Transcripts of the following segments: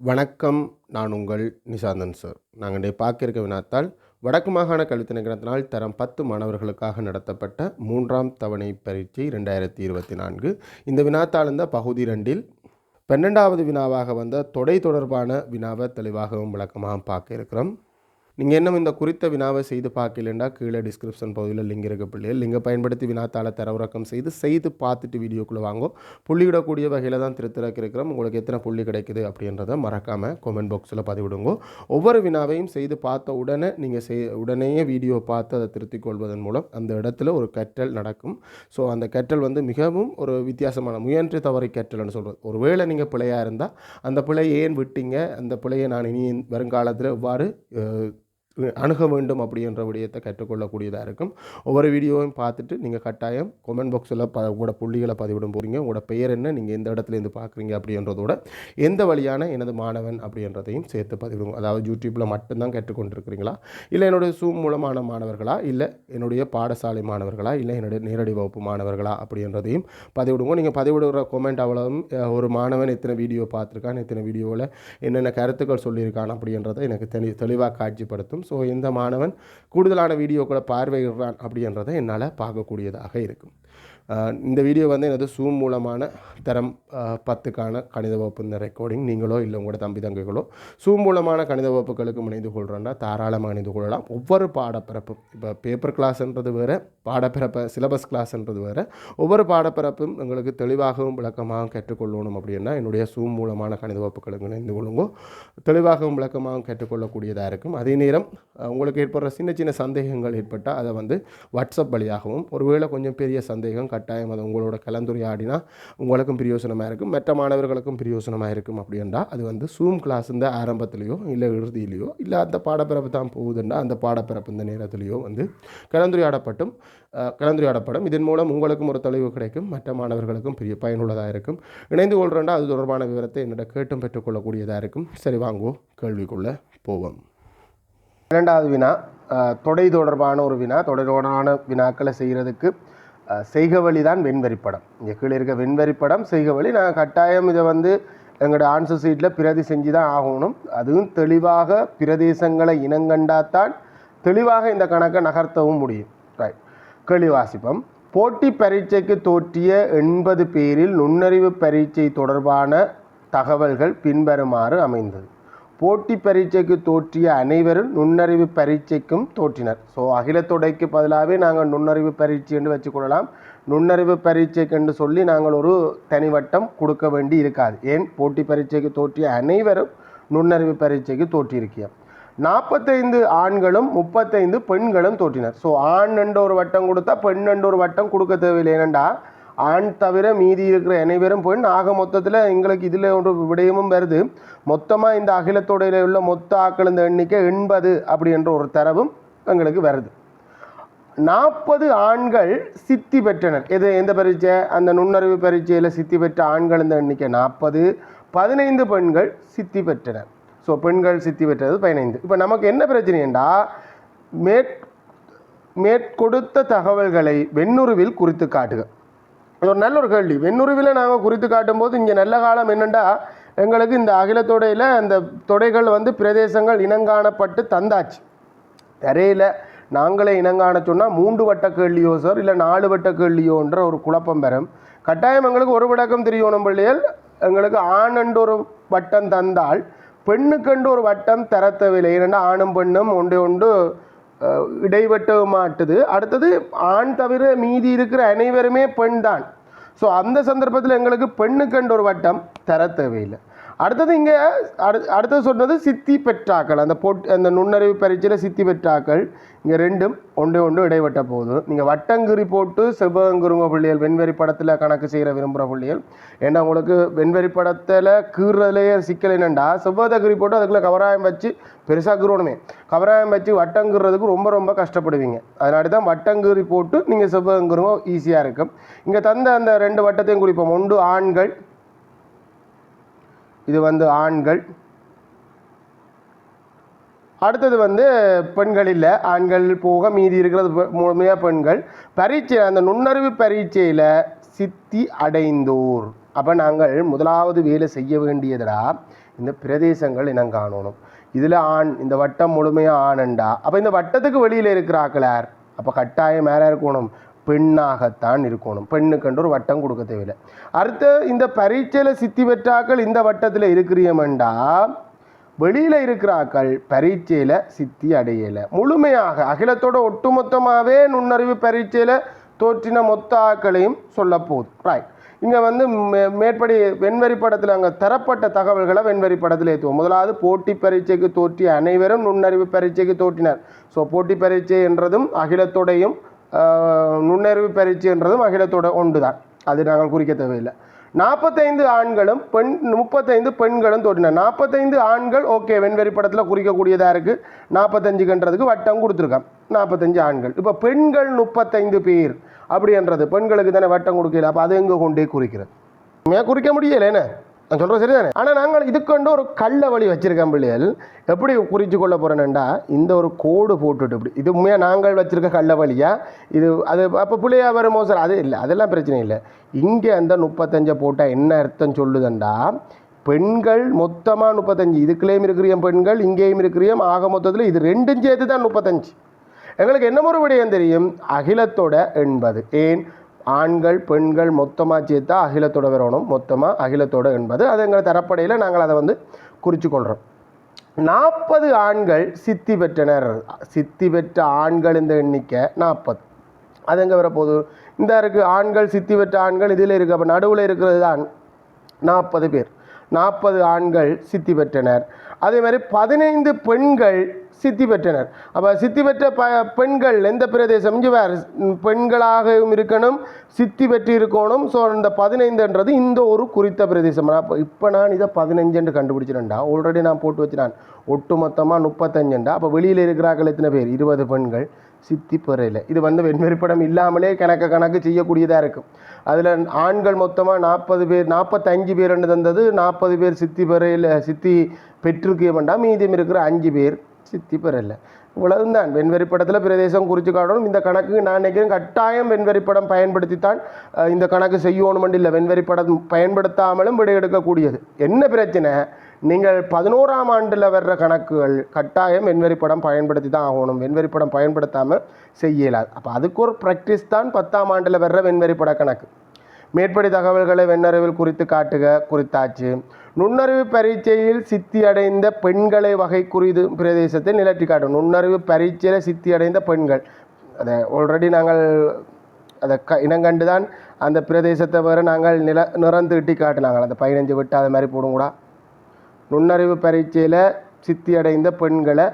வணக்கம் நான் உங்கள் நிசாந்தன் சார். நாங்கள் இன்றைய பார்க்கிருக்க வினாத்தால் வடக்கு மாகாண கல்வி திணைக்களத்தினால் தரம் பத்து மாணவர்களுக்காக நடத்தப்பட்ட மூன்றாம் தவணை பரீட்சை ரெண்டாயிரத்தி இருபத்தி நான்கு. இந்த வினாத்தாள் இந்த பகுதி ரெண்டில் பன்னெண்டாவது வினாவாக வந்த தொடை தொடர்பான வினாவை தெளிவாகவும் விளக்கமாகவும் பார்க்க இருக்கிறோம். நீங்கள் இன்னும் இந்த குறித்த வினாவை செய்து பார்க்கலண்டா? கீழே டிஸ்கிரிப்ஷன் பகுதியில் லிங்க் இருக்க பிள்ளைகள் லிங்கை பயன்படுத்தி வினாத்தாளை தரவிறக்கம் செய்து செய்து பார்த்துட்டு வீடியோக்குள்ளே வாங்கும் புள்ளிவிடக்கூடிய வகையில் தான் திருத்திறக்க இருக்கிறோம். உங்களுக்கு எத்தனை புள்ளி கிடைக்குது அப்படின்றத மறக்காமல் கமெண்ட் பாக்ஸில் பதிவிடுங்க. ஒவ்வொரு வினாவையும் செய்து பார்த்த உடனே நீங்கள் செய் உடனே வீடியோ பார்த்து அதை திருத்திக் கொள்வதன் மூலம் அந்த இடத்துல ஒரு கற்றல் நடக்கும். ஸோ அந்த கற்றல் வந்து மிகவும் ஒரு வித்தியாசமான முயன்று தவறை கற்றல்னு சொல்கிறது ஒருவேளை நீங்கள் பிழையாக இருந்தால் அந்த பிழையை ஏன் விட்டீங்க? அந்த பிழையை நான் இனி வருங்காலத்தில் எவ்வாறு அணுக வேண்டும் அப்படின்ற விடயத்தை கற்றுக்கொள்ளக்கூடியதாக இருக்கும். ஒவ்வொரு வீடியோவையும் பார்த்துட்டு நீங்கள் கட்டாயம் கொமெண்ட் பாக்ஸில் ப உங்களோட புள்ளிகளை பதிவிடும் போகிறீங்க உங்களோட பெயர் என்ன நீங்கள் எந்த இடத்துலேருந்து பார்க்குறீங்க அப்படின்றதோட எந்த வழியான எனது மாணவன் அப்படின்றதையும் சேர்த்து பதிவிடுங்க. அதாவது யூடியூப்பில் மட்டும்தான் கற்றுக்கொண்டிருக்கிறீங்களா? இல்லை என்னுடைய சூம் மூலமான மாணவர்களா? இல்லை என்னுடைய பாடசாலை மாணவர்களா? இல்லை என்னுடைய நேரடி வகுப்பு மாணவர்களா? அப்படின்றதையும் பதிவிடுங்க. நீங்கள் பதிவிடுகிற கொமெண்ட் அவ்வளவும் ஒரு மாணவன் எத்தனை வீடியோ பார்த்துருக்கான் எத்தனை வீடியோவில் என்னென்ன கருத்துக்கள் சொல்லியிருக்கான் அப்படின்றத எனக்கு தெளி தெளிவாக காட்சிப்படுத்தும். ஸோ இந்த மாணவன் கூடுதலான வீடியோக்களை பார்வையிடுறான் அப்படின்றத என்னால் பார்க்கக்கூடியதாக இருக்கும். இந்த வீடியோ வந்து எனது சூம் மூலமான தரம் பத்துக்கான கணித வகுப்பு இந்த ரெக்கார்டிங் நீங்களோ இல்லை உங்களோட தம்பி தங்கைகளோ சூம் மூலமான கணித வகுப்புகளுக்கு இணைந்து கொள்கிறோன்னா தாராளமாக இணைந்து கொள்ளலாம். ஒவ்வொரு பாடப்பிறப்பும் இப்போ பேப்பர் கிளாஸ்ன்றது வேறு பாடப்பிறப்பை சிலபஸ் கிளாஸ்ன்றது வேறு ஒவ்வொரு பாடப்பிறப்பும் எங்களுக்கு தெளிவாகவும் விளக்கமாகவும் கற்றுக்கொள்ளணும் அப்படின்னா என்னுடைய சூம் மூலமான கணித வகுப்புகளுக்கு இணைந்து கொள்ளுங்கோ. தெளிவாகவும் விளக்கமாகவும் கற்றுக்கொள்ளக்கூடியதாக இருக்கும். அதே நேரம் உங்களுக்கு ஏற்படுற சின்ன சின்ன சந்தேகங்கள் ஏற்பட்டால் அதை வந்து வாட்ஸ்அப் வழியாகவும் ஒருவேளை கொஞ்சம் பெரிய சந்தேகம் கட்டாயம் அது உங்களோட கலந்துரையாடினா உங்களுக்கும் பிரயோசனமாக இருக்கும் மற்ற மாணவர்களுக்கும் பிரயோசனமாக இருக்கும் அப்படின்னா அது வந்து சூம் கிளாஸ் இந்த ஆரம்பத்திலேயோ இல்லை இறுதியிலையோ இல்லை அந்த பாடப்பிறப்பு தான் போகுதுன்னா அந்த பாடப்பிறப்பு இந்த நேரத்திலேயோ வந்து கலந்துரையாடப்பட்டும் கலந்துரையாடப்படும். இதன் மூலம் உங்களுக்கும் ஒரு தெளிவு கிடைக்கும் மற்ற மாணவர்களுக்கும் பெரிய பயனுள்ளதாக இருக்கும் இணைந்து கொள்கிறேன்டா அது தொடர்பான விவரத்தை என்னிட கேட்டும் பெற்றுக்கொள்ளக்கூடியதாக இருக்கும் சரி வாங்குவோம். கேள்விக்குள்ளே போவோம். இரண்டாவது வினா தொடை தொடர்பான ஒரு வினா தொடை தொடர்பான வினாக்களை செய்கிறதுக்கு செய்கவழி தான் வெண்வரிப்படம் இங்கே கீழே இருக்க வெண்வரிப்படம் செய்கவழி நான் கட்டாயம் இதை வந்து எங்களோட ஆன்சர் சீட்டில் பிரதி செஞ்சு தான் ஆகணும். அதுவும் தெளிவாக பிரதேசங்களை இனங்கண்டாத்தான் தெளிவாக இந்த கணக்கை நகர்த்தவும் முடியும். ரைட் கேள்வி வாசிப்பம். போட்டி பரீட்சைக்கு தோற்றிய எண்பது பேரில் நுண்ணறிவு பரீட்சை தொடர்பான தகவல்கள் பின்வருமாறு அமைந்தது. போட்டி பரீட்சைக்கு தோற்றிய அனைவரும் நுண்ணறிவு பரீட்சைக்கும் தோற்றினர். ஸோ அகிலத்தொடைக்கு பதிலாகவே நாங்கள் நுண்ணறிவு பரீட்சை என்று வச்சுக்கொள்ளலாம். நுண்ணறிவு பரீட்சைக்கு என்று சொல்லி நாங்கள் ஒரு தனிவட்டம் கொடுக்க வேண்டி இருக்காது. ஏன்? போட்டி பரீட்சைக்கு தோற்றிய அனைவரும் நுண்ணறிவு பரீட்சைக்கு தோற்றியிருக்கியோம் நாற்பத்தைந்து ஆண்களும் முப்பத்தைந்து பெண்களும் தோற்றினர். ஸோ ஆண் என்ற ஒரு வட்டம் கொடுத்தா பெண் என்ற ஒரு வட்டம் கொடுக்க தேவையில்லை. ஏனண்டா ஆண் தவிர மீதி இருக்கிற அனைவரும் பெண் ஆக மொத்தத்தில் எங்களுக்கு இதில் ஒரு விடயமும் வருது. மொத்தமாக இந்த அகிலத்தோடையில் உள்ள மொத்த ஆக்கள் இந்த எண்ணிக்கை எண்பது அப்படி என்ற ஒரு தரவும் எங்களுக்கு வருது. நாற்பது ஆண்கள் சித்தி பெற்றனர். எது எந்த பரீட்சை? அந்த நுண்ணறிவு பரீட்சையில் சித்தி பெற்ற ஆண்கள் இந்த எண்ணிக்கை நாற்பது. பதினைந்து பெண்கள் சித்தி பெற்றனர். ஸோ பெண்கள் சித்தி பெற்றது பதினைந்து. இப்போ நமக்கு என்ன பிரச்சனைண்டா மேற் மேற்கொடுத்த தகவல்களை வெண்ணுருவில் குறித்து காட்டுக. இது ஒரு நல்ல ஒரு கேள்வி. வெண்ணுருவில் நாங்கள் குறித்து காட்டும்போது இங்கே நல்ல காலம் என்னென்னா எங்களுக்கு இந்த அகிலத்தொடையில் அந்த தொடைகள் வந்து பிரதேசங்கள் இனங்காணப்பட்டு தந்தாச்சு. தரையில் நாங்களே இனங்காண சொன்னால் மூன்று வட்ட கேள்வியோ சார் இல்லை நாலு வட்ட கேள்வியோன்ற ஒரு குழப்பம் பெறும் கட்டாயம் எங்களுக்கு ஒரு விளக்கம் தெரியணும் பிள்ளைகள் எங்களுக்கு ஆணண்டு ஒரு வட்டம் தந்தால் பெண்ணுக்கண்டு ஒரு வட்டம் தரத்தவில்லை. ஏன்னா ஏனென்றால் ஆணும் பெண்ணும் ஒன்று ஒன்று இடைவட்ட மாட்டுது அடுத்தது ஆண் தவிர மீதி இருக்கிற அனைவருமே பெண் தான் ஸோ அந்த சந்தர்ப்பத்தில் எங்களுக்கு பெண்ணுக்கண்டு ஒரு வட்டம் தர தேவையில்லை. அடுத்தது இங்கே அடு அடுத்தது சொன்னது சித்தி பெற்றாக்கள். அந்த பொட் அந்த நுண்ணறிவு பரீட்சையில் சித்தி பெற்றாக்கள். இங்கே ரெண்டும் ஒன்று ஒன்று இடைவட்ட போகுது நீங்கள் வட்டங்குறி போட்டு செவ்வகங்குருங்க பிள்ளைகள் வெண்வெறி படத்தில் கணக்கு செய்கிற விரும்புகிற பிள்ளைகள் ஏன்னா உங்களுக்கு வெண்வெறி படத்தில் கீறுறதுலேயே சிக்கல் என்னண்டா செவ்வகத்தகுறி போட்டு அதுக்குள்ளே கவராயம் வச்சு பெருசாக கீறணுமே. கவராயம் வச்சு வட்டங்குறதுக்கு ரொம்ப ரொம்ப கஷ்டப்படுவீங்க. அதனால தான் வட்டங்குறி போட்டு நீங்கள் செவ்வகங்குருங்க ஈஸியாக இருக்கும். இங்கே தந்த அந்த ரெண்டு வட்டத்தையும் குறிப்போம். ஒன்று ஆண்கள் இது வந்து ஆண்கள். அடுத்தது வந்து பெண்கள் இல்லை. ஆண்கள் போக மீதி இருக்கிறது முழுமையாக பெண்கள். பரீட்சை அந்த நுண்ணறிவு பரீட்சையில் சித்தி அடைந்தோர். அப்போ நாங்கள் முதலாவது வேலை செய்ய வேண்டியதுடா இந்த பிரதேசங்கள் இனம் காணணும். இதில் ஆண் இந்த வட்டம் முழுமையாக ஆணண்டா அப்போ இந்த வட்டத்துக்கு வெளியில் இருக்கிறாக்களார் அப்போ கட்டாயம் மேலே இருக்கணும். பெண்ணாகத்தான் இருக்கணும். பெண்ணுக்கென்று ஒரு வட்டம் கொடுக்க தேவையில்லை. அடுத்து இந்த பரீட்சையில் சித்தி பெற்றாக்கள் இந்த வட்டத்தில் இருக்கிறியமெண்டா வெளியில் இருக்கிறாக்கள் பரீட்சையில் சித்தி அடையலை. முழுமையாக அகிலத்தோட ஒட்டுமொத்தமாகவே நுண்ணறிவு பரீட்சையில் தோற்றின மொத்த ஆக்களையும் சொல்ல போகுது ரைட் இங்கே வந்து மே- மேற்படி வெண்வரி படத்தில் அங்கே தரப்பட்ட தகவல்களை வெண்வரி படத்தில் ஏற்றுவோம் முதலாவது போட்டி பரீட்சைக்கு தோற்றிய அனைவரும் நுண்ணறிவு பரீட்சைக்கு தோற்றினர். ஸோ போட்டி பரீட்சை என்றதும் அகிலத்தோடையும் நுண்ணறிவு பரீட்சை என்றதும் அகிலத்தோட ஒன்று தான் அது நாங்கள் குறிக்க தேவையில்லை. நாற்பத்தைந்து ஆண்களும் பெண் முப்பத்தைந்து பெண்களும் தோற்றினர் நாற்பத்தைந்து ஆண்கள் ஓகே வெண்வெறி படத்தில் குறிக்கக்கூடியதாக இருக்குது நாற்பத்தஞ்சுக்குன்றதுக்கு வட்டம் கொடுத்துருக்கான் நாற்பத்தஞ்சு ஆண்கள். இப்போ பெண்கள் முப்பத்தைந்து பேர் அப்படின்றது. பெண்களுக்கு தானே வட்டம் கொடுக்கல. அப்போ அது எங்கே கொண்டே குறிக்கிறது? குறிக்க முடியல என்ன? நான் சொல்கிறேன் சரிதானே? ஆனால் நாங்கள் இதுக்கொண்டு ஒரு கள்ள வழி வச்சுருக்கேன் பிள்ளைகள். எப்படி குறித்து கொள்ள போகிறேன்டா இந்த ஒரு கோடு போட்டுட்டு இப்படி. இது உண்மையாக நாங்கள் வச்சுருக்க கள்ள வழியா? இது அது அப்போ பிள்ளையா வருமோ சார் அது இல்லை அதெல்லாம் பிரச்சனை இல்லை. இங்கே அந்த முப்பத்தஞ்சை போட்டால் என்ன அர்த்தம் சொல்லுதண்டா? பெண்கள் மொத்தமாக முப்பத்தஞ்சு. இதுக்குள்ளேயும் இருக்கிறியம் பெண்கள் இங்கேயும் இருக்கிறியம் ஆக மொத்தத்தில் இது ரெண்டும் சேர்த்து தான் முப்பத்தஞ்சு. எங்களுக்கு என்ன ஒரு விடயம் தெரியும். அகிலத்தோட எண்பது. ஏன்? ஆண்கள் பெண்கள் மொத்தமாக சேர்த்தா அகிலத்தோட வரணும் மொத்தமாக அகிலத்தோட என்பது அது எங்கள் தரப்படையில் நாங்கள் அதை வந்து குறித்து கொள்கிறோம் நாற்பது ஆண்கள் சித்தி பெற்றனர். சித்தி பெற்ற ஆண்கள் இந்த எண்ணிக்கை நாற்பது அது எங்கே வரப்போகுது இந்த இருக்குது ஆண்கள் சித்தி பெற்ற ஆண்கள் இதில் இருக்குது அப்போ நடுவில் இருக்கிறது தான் நாற்பது பேர். நாற்பது ஆண்கள் சித்தி பெற்றனர். அதே மாதிரி பதினைந்து பெண்கள் சித்தி பெற்றனர். அப்போ சித்தி பெற்ற ப பெண்கள் எந்த பிரதேசம்? இங்கே வேறு. பெண்களாகவும் இருக்கணும் சித்தி பெற்று இருக்கணும். ஸோ அந்த பதினைந்துன்றது இந்த ஒரு குறித்த பிரதேசம். அப்போ இப்போ நான் இதை பதினஞ்சுன்னு கண்டுபிடிச்சிட்டேன்டா. ஆல்ரெடி நான் போட்டு வச்சுட்டேன். ஒட்டு மொத்தமாக முப்பத்தஞ்சுண்டா அப்போ வெளியில் இருக்கிறார்கள் எத்தனை பேர்? இருபது பெண்கள். சித்தி பெறையில். இது வந்து வெண்வெறிப்படம் இல்லாமலே கணக்கு கணக்கு செய்யக்கூடியதாக இருக்கும். அதில் ஆண்கள் மொத்தமாக நாற்பது பேர் நாற்பத்தஞ்சு பேர் என்று தந்தது. நாற்பது பேர் சித்தி பெறையில் சித்தி பெற்றிருக்க வேண்டாம். மீதியம் இருக்கிற அஞ்சு பேர் சித்தி பெறல இவ்வளவுதான். வெண்வெறிப்படத்தில் பிரதேசம் குறித்து காட்டணும். இந்த கணக்கு நான் நினைக்கிறேன் கட்டாயம் வெண்வெறிப்படம் பயன்படுத்தித்தான் இந்த கணக்கு செய்யணுமென்று இல்லை. வெண்வெறிப்படம் பயன்படுத்தாமலும் விடை எடுக்கக்கூடியது. என்ன பிரச்சனை? நீங்கள் பதினோராம் ஆண்டில் வர்ற கணக்குகள் கட்டாயம் வெண்வெறிப்படம் பயன்படுத்தி தான் ஆகணும். வெண்வெறிப்படம் பயன்படுத்தாமல் செய்ய இயலாது. அப்போ அதுக்கு ஒரு ப்ராக்டிஸ் தான் பத்தாம் ஆண்டில் வர்ற வெண்வெறிப்பட கணக்கு. மேற்படி தகவல்களை வெண்ணறிவில் குறித்து காட்டுக குறித்தாச்சு. நுண்ணறிவு பரீட்சையில் சித்தி அடைந்த பெண்களை வகை குறிது பிரதேசத்தை நிலற்றி காட்டும். நுண்ணறிவு பரீட்சையில் சித்தி அடைந்த பெண்கள். அதை ஆல்ரெடி நாங்கள் அதை க இனங்கண்டு தான் அந்த பிரதேசத்தை வேறு நாங்கள் நில நிறந்து இட்டி காட்டினாங்க. அந்த பதினஞ்சு விட்டு அது மாதிரி போடும் கூட நுண்ணறிவு பரீட்சையில் சித்தி அடைந்த பெண்களை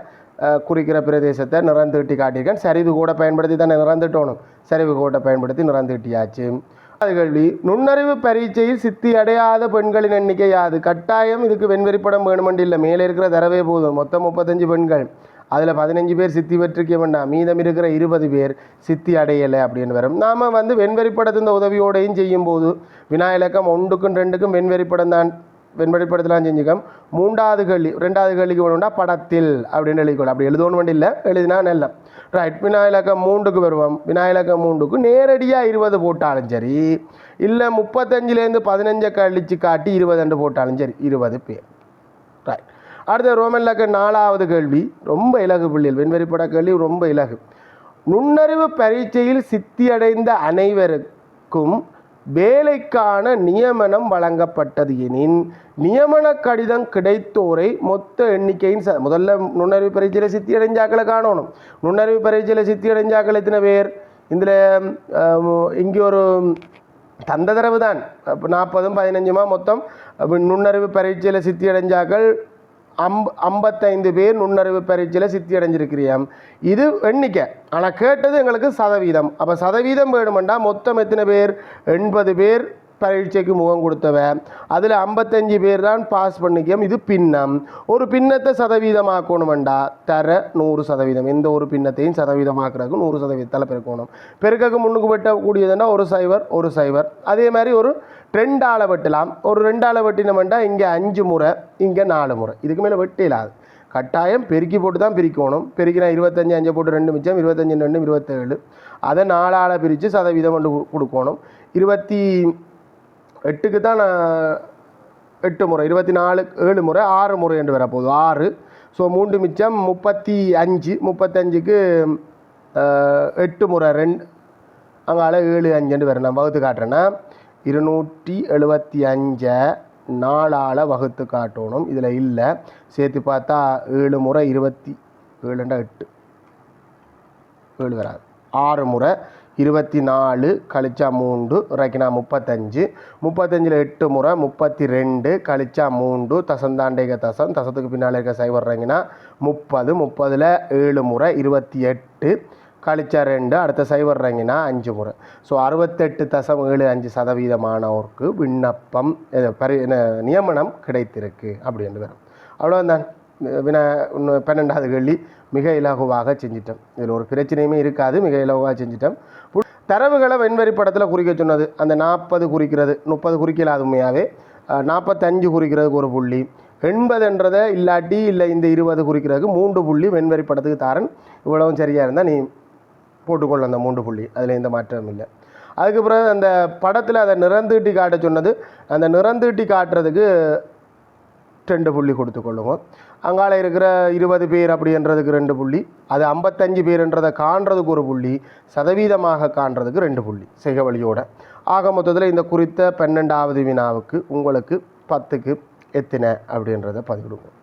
குறிக்கிற பிரதேசத்தை நிறந்துட்டி காட்டியிருக்கேன். சரிவு கூட பயன்படுத்தி தானே நிறந்துட்டோணும் சரிவு கூட பயன்படுத்தி நிறந்துட்டியாச்சு அது கேள்வி நுண்ணறிவு பரீட்சையில் சித்தி அடையாத பெண்களின் எண்ணிக்கை யாது? கட்டாயம் இதுக்கு வெண்வெறிப்படம் வேணுமென்று இல்லை. மேலே இருக்கிற தரவே போதும். மொத்தம் முப்பத்தஞ்சு பெண்கள். அதில் பதினஞ்சு பேர் சித்தி பெற்றிருக்க வேண்டாம் மீதம் இருக்கிற இருபது பேர் சித்தி அடையலை அப்படின்னு வரும். நாம் வந்து வெண்வெறிப்படத்தின் உதவியோடையும் செய்யும்போது வினாயிலக்கம் ஒன்றுக்கும் ரெண்டுக்கும் வெண்வெறிப்படம் தான் வெண்வெளிப்படத்தெல்லாம் செஞ்சுக்கம் மூன்றாவது கேள்வி ரெண்டாவது கேள்விக்கு வேணும்னா படத்தில் அப்படின்னு எழுதிக்கொள்ள அப்படி எழுதணும் வேண்டிய இல்லை எழுதினா நல்ல. ரைட் வினாயிலக்கம் மூன்றுக்கு வருவோம். வினாயிலக்கம் மூன்றுக்கு நேரடியாக இருபது போட்டாலும் சரி இல்லை முப்பத்தஞ்சுலேருந்து பதினஞ்சை கழிச்சு காட்டி இருபது ரெண்டு போட்டாலும் சரி இருபது பேர். ரைட் அடுத்த ரோமன் லக்க நாலாவது கேள்வி ரொம்ப இலகு பிள்ளைகள் வெண்வெறிப்பட கேள்வி ரொம்ப இலகு. நுண்ணறிவு பரீட்சையில் சித்தியடைந்த அனைவருக்கும் வேலைக்கான நியமனம் வழங்கப்பட்டது எனின் நியமன கடிதம் கிடைத்தோரை மொத்த எண்ணிக்கையின் ச முதல்ல நுண்ணறிவு பரீட்சையில் சித்தி அடைஞ்சாக்களை காணணும். நுண்ணறிவு பரீட்சையில் சித்தி அடைஞ்சாக்கள் எத்தனை பேர்? இதில் இங்கே ஒரு தந்த தரவு தான் நாற்பதும் பதினஞ்சுமா மொத்தம்? நுண்ணறிவு பரீட்சையில் சித்தி அடைஞ்சாக்கள் அம்ப ஐம்பத்தைந்து பேர் நுண்ணறிவு பரீட்சையில் சித்தி அடைஞ்சிருக்கிறியாம் இது எண்ணிக்கை. ஆனால் கேட்டது எங்களுக்கு சதவீதம். அப்போ சதவீதம் வேணுமெண்டா மொத்தம் எத்தனை பேர்? எண்பது பேர். பரீட்சைக்கு முகம் கொடுத்தவ அதில் ஐம்பத்தஞ்சு பேர் தான் பாஸ் பண்ணிக்கோம் இது பின்னம். ஒரு பின்னத்தை சதவீதமாக்கணுமெண்டா தர நூறு சதவீதம். எந்த ஒரு பின்னத்தையும் சதவீதமாக்குறதுக்கு நூறு சதவீதத்தில் பெருக்கணும். பெருக்கக்கு முன்னுக்கு வெட்டக்கூடியதுன்னா ஒரு சைவர் ஒரு சைவர் அதே மாதிரி ஒரு ரெண்டாளை வெட்டலாம். ஒரு ரெண்டாளை வெட்டினமெண்டா இங்கே அஞ்சு முறை இங்கே நாலு முறை. இதுக்கு மேலே வெட்டிலாது கட்டாயம் பெருக்கி போட்டு தான் பிரிக்கணும். பெருக்கினா இருபத்தஞ்சு அஞ்சு போட்டு ரெண்டு மிச்சம் இருபத்தஞ்சு ரெண்டு இருபத்தேழு. அதை நாலாளை பிரித்து சதவீதம் கொண்டு கொடுக்கணும். இருபத்தி எட்டுக்கு தான் நான் எட்டு முறை இருபத்தி நாலு ஏழு முறை ஆறு முறை என்று வரப்போகுது ஆறு. ஸோ மூன்று மிச்சம் முப்பத்தி அஞ்சு. முப்பத்தஞ்சுக்கு எட்டு முறை ரெண்டு அங்கால ஏழு அஞ்சுன்னு வரும் நான் வகுத்து காட்டுறேன்னா இருநூற்றி எழுபத்தி அஞ்சை நாலால் வகுத்து காட்டணும். இதில் இல்லை. சேர்த்து பார்த்தா ஏழு முறை இருபத்தி ஏழுண்டா எட்டு. ஏழு வராது. ஆறு முறை இருபத்தி நாலு கழிச்சா மூன்று இறக்கினா முப்பத்தஞ்சு. முப்பத்தஞ்சில் எட்டு முறை முப்பத்தி ரெண்டு கழிச்சா மூன்று. தசந்தாண்டேக தசம் தசத்துக்கு பின்னால் இருக்க சைவர் முப்பது. முப்பதில் ஏழு முறை இருபத்தி எட்டு கழிச்சா ரெண்டு. அடுத்த சைவர் அஞ்சு முறை. ஸோ அறுபத்தெட்டு தசம் ஏழு அஞ்சு சதவீதமானவருக்கு விண்ணப்பம் பரி நியமனம் கிடைத்திருக்கு அப்படின்னு வரும் அவ்வளோதான் வினா இன்னும் பன்னெண்டாவது கேள்வி. மிக இலகுவாக செஞ்சிட்டோம். இதில் ஒரு பிரச்சனையுமே இருக்காது. மிக இலகுவாக செஞ்சிட்டோம். தரவுகளை வெண்வரி படத்தில் குறிக்க சொன்னது. அந்த நாற்பது குறிக்கிறது முப்பது குறிக்கல உண்மையாகவே நாற்பத்தஞ்சு குறிக்கிறதுக்கு ஒரு புள்ளி. எண்பதுன்றதை இல்லாட்டி இல்லை இந்த இருபது குறிக்கிறதுக்கு மூன்று புள்ளி வெண்வரி படத்துக்கு தாரன். இவ்வளவும் சரியாக இருந்தால் நீ போட்டுக்கொள்ள அந்த மூன்று புள்ளி. அதில் எந்த மாற்றமும் இல்லை. அதுக்கு பிறகு அந்த படத்தில் அதை நிறந்தீட்டி காட்ட சொன்னது. அந்த நிறந்தீட்டி காட்டுறதுக்கு ரெண்டு புள்ளி கொடுத்துக்கொள்ளுங்க அங்கால இருக்கிற இருபது பேர் அப்படின்றதுக்கு ரெண்டு புள்ளி அது ஐம்பத்தஞ்சு பேருன்றதை காண்றதுக்கு ஒரு புள்ளி சதவீதமாக காண்றதுக்கு ரெண்டு புள்ளி செய்கவழியோட ஆக மொத்தத்தில் இந்த குறித்த பன்னெண்டாவது வினாவுக்கு உங்களுக்கு பத்துக்கு எத்தனை அப்படின்றத பதிவிடுவோம்.